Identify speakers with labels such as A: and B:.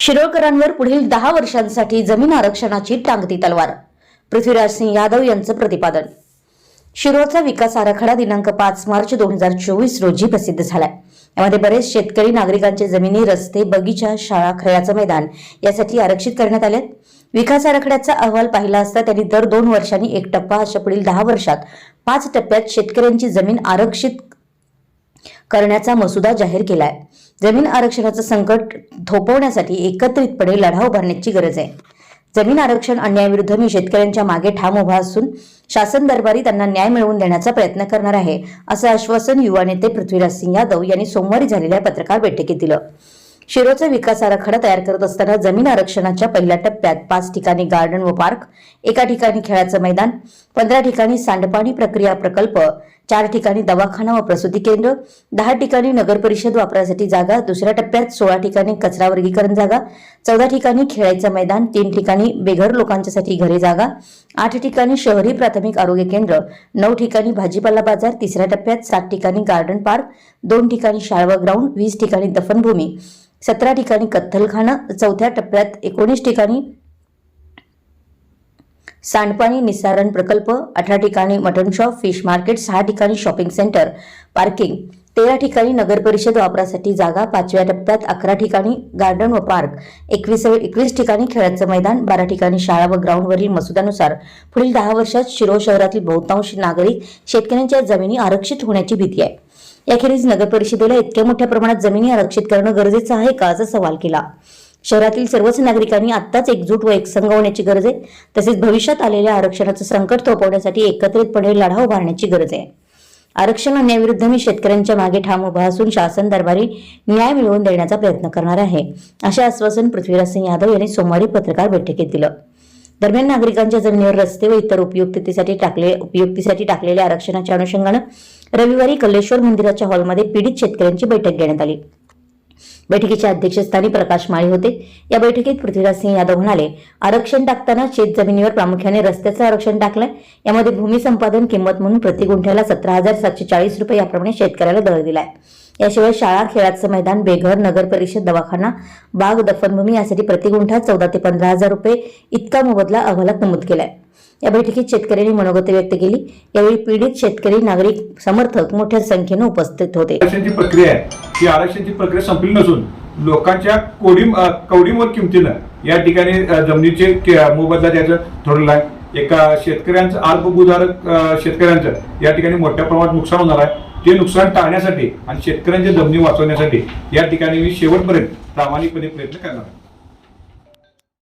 A: शिरोळकरांवर पुढील दहा वर्षांसाठी जमीन आरक्षणाची टांगती तलवार. पृथ्वीराज सिंह यादव यांचं प्रतिपादन. शिरोळचा विकास आराखडा दिनांक पाच मार्च दोन हजार चोवीस रोजी प्रसिद्ध झालाय. यामध्ये बरेच शेतकरी नागरिकांचे जमिनी रस्ते बगीचा शाळा खेळाचं मैदान यासाठी आरक्षित करण्यात आले विकास आराखड्याचा अहवाल पाहिला असता त्यांनी दर दोन वर्षांनी एक टप्पा अशा पुढील दहा वर्षात पाच टप्प्यात शेतकऱ्यांची जमीन आरक्षित करण्याचा मसुदा जाहीर केलाय. जमीन आरक्षणाचं संकट थोपवण्यासाठी एकत्रितपणे लढा उभारण्याची गरज आहे. जमीन आरक्षण अन्यायाविरुद्ध मी शेतकऱ्यांच्या मागे ठाम उभा असून शासन दरबारी त्यांना न्याय मिळवून देण्याचा प्रयत्न करणार आहे असं आश्वासन युवा नेते पृथ्वीराज सिंह यादव यांनी सोमवारी झालेल्या पत्रकार बैठकीत दिलं. शिरोचा विकास आराखडा तयार करत असताना जमीन आरक्षणाच्या पहिल्या टप्प्यात पाच ठिकाणी गार्डन व पार्क एका ठिकाणी खेळाचं मैदान पंधरा ठिकाणी सांडपाणी प्रक्रिया प्रकल्प चार ठिकाणी दवाखाना व प्रसूती केंद्र दहा ठिकाणी नगर परिषद वापरासाठी जागा दुसऱ्या टप्प्यात सोळा ठिकाणी कचरा वर्गीकरण जागा चौदा ठिकाणी खेळायचं मैदान तीन ठिकाणी बेघर लोकांच्यासाठी घरे जागा आठ ठिकाणी शहरी प्राथमिक आरोग्य केंद्र नऊ ठिकाणी भाजीपाला बाजार तिसऱ्या टप्प्यात सात ठिकाणी गार्डन पार्क दोन ठिकाणी शाळवा ग्राउंड वीस ठिकाणी दफनभूमी सतरा ठिकाणी कत्थलखानं चौथ्या टप्प्यात एकोणीस ठिकाणी सांडपाणी निस्सारण प्रकल्प अठरा ठिकाणी मटन शॉप फिश मार्केट सहा ठिकाणी शॉपिंग सेंटर पार्किंग तेरा ठिकाणी नगर परिषद वापरासाठी जागा पाचव्या टप्प्यात अकरा ठिकाणी गार्डन व पार्क एकवीस एकवीस ठिकाणी खेळाचं मैदान बारा ठिकाणी शाळा व ग्राउंडवरील मसुद्यानुसार पुढील दहा वर्षात शिरोळ शहरातील बहुतांश नागरिक शेतकऱ्यांच्या जमिनी आरक्षित होण्याची भीती आहे. याखेरीज नगर परिषदेला इतक्या मोठ्या प्रमाणात जमिनी आरक्षित करणं गरजेचं आहे का असा सवाल केला. शहरातील सर्वच नागरिकांनी आत्ताच एकजूट व एकसंघ होण्याची गरज आहे. तसेच भविष्यात आलेल्या आरक्षणाचं संकट थोपवण्यासाठी एकत्रितपणे लढा उभारण्याची गरज आहे. आरक्षण अन्यायाविरुद्ध मी शेतकऱ्यांच्या मागे ठाम उभा असून शासन दरबारी न्याय मिळवून देण्याचा प्रयत्न करणार आहे असे आश्वासन पृथ्वीराज सिंह यादव यांनी सोमवारी पत्रकार बैठकीत दिलं. दरम्यान नागरिकांच्या जमिनीवर रस्ते व इतर उपयुक्ततेसाठी टाकले उपयुक्तीसाठी टाकलेल्या आरक्षणाच्या अनुषंगानं रविवारी कल्लेश्वर मंदिराच्या हॉलमध्ये पीडित शेतकऱ्यांची बैठक घेण्यात आली. बैठकीच्या अध्यक्षस्थानी प्रकाश माळी होते. या बैठकीत पृथ्वीराज सिंह यादव म्हणाले आरक्षण टाकताना शेत जमिनीवर प्रामुख्याने रस्त्याचं आरक्षण टाकलंय. यामध्ये भूमी संपादन किंमत म्हणून प्रति गुंठ्याला सतरा हजार सातशे चाळीस रुपये याप्रमाणे शेतकऱ्याला दर दिलाय. याशिवाय शाळा खेळाचं मैदान बेघर नगर परिषद दवाखाना बाग दफनभूमी यासाठी प्रति गुंठा चौदा ते पंधरा हजार रुपये इतका मोबदला अहवालात नमूद केलाय. या बैठकीत शेतकऱ्यांनी मनोगत व्यक्त केली. यावेळी पीडित शेतकरी नागरिक समर्थक मोठ्या संख्येने उपस्थित होते.
B: आरक्षणाची प्रक्रिया आहे. ती आरक्षणाची प्रक्रिया संपली नसून लोकांच्या कोडी अ, कवडीमोल किमतीनं या ठिकाणी जमिनीचे मोबदला द्यायचं ठरवलं आहे. एका शेतकऱ्यांचं अल्पभूधारक शेतकऱ्यांचं या ठिकाणी मोठ्या प्रमाणात नुकसान होणार आहे. ते नुकसान टाळण्यासाठी आणि शेतकऱ्यांच्या जमिनी वाचवण्यासाठी या ठिकाणी मी शेवटपर्यंत प्रामाणिकपणे प्रयत्न करणार आहे.